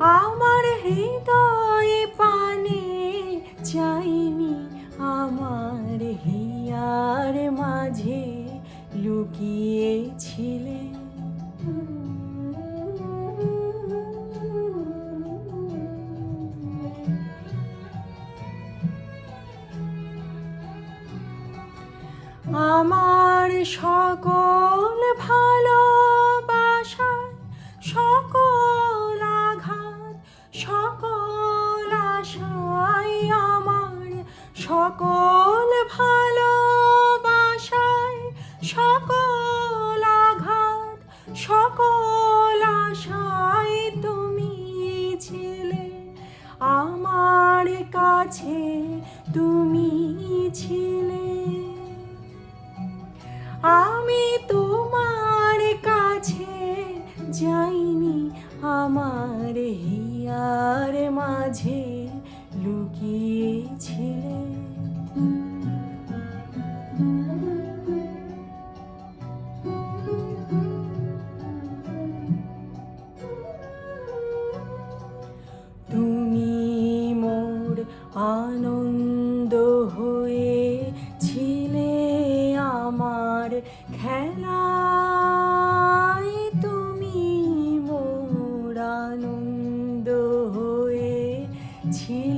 আমার হৃদয় পানে চাইনি আমার হিয়ার মাঝে লুকিয়েছিলে। আমার সকল ভালোবাসায় সকল ভালোবাসায় সকল আঘাত, সকল আশায় তুমি ছিলে। আমার কাছে তুমি ছিলে। আমি তোমার কাছে যাইনি, আমার হিয়ার মাঝে লুকিয়েছিলে। তুমি মোর আনন্দ হয়ে ছিলে আমার খেলায়। তুমি মোর আনন্দ হয়ে ছিলে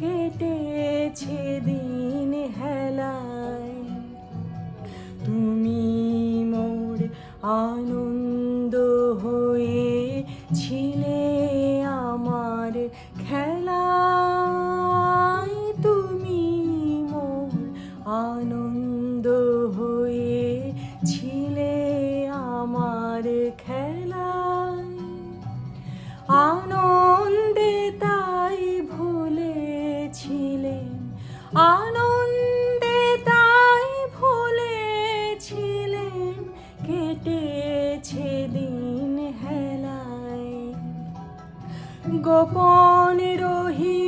কেটেছে দিন হেলায়। তুমি মোর আনন্দ হয়ে ছিলে আমার খেলায়। তুমি মোর আনন্দ হয়ে ছিলে আমার খেলায়। আনন্দে আনন্দে তাই ভুলেছিলেন কেটেছে দিন হেলায়। গোপন রহি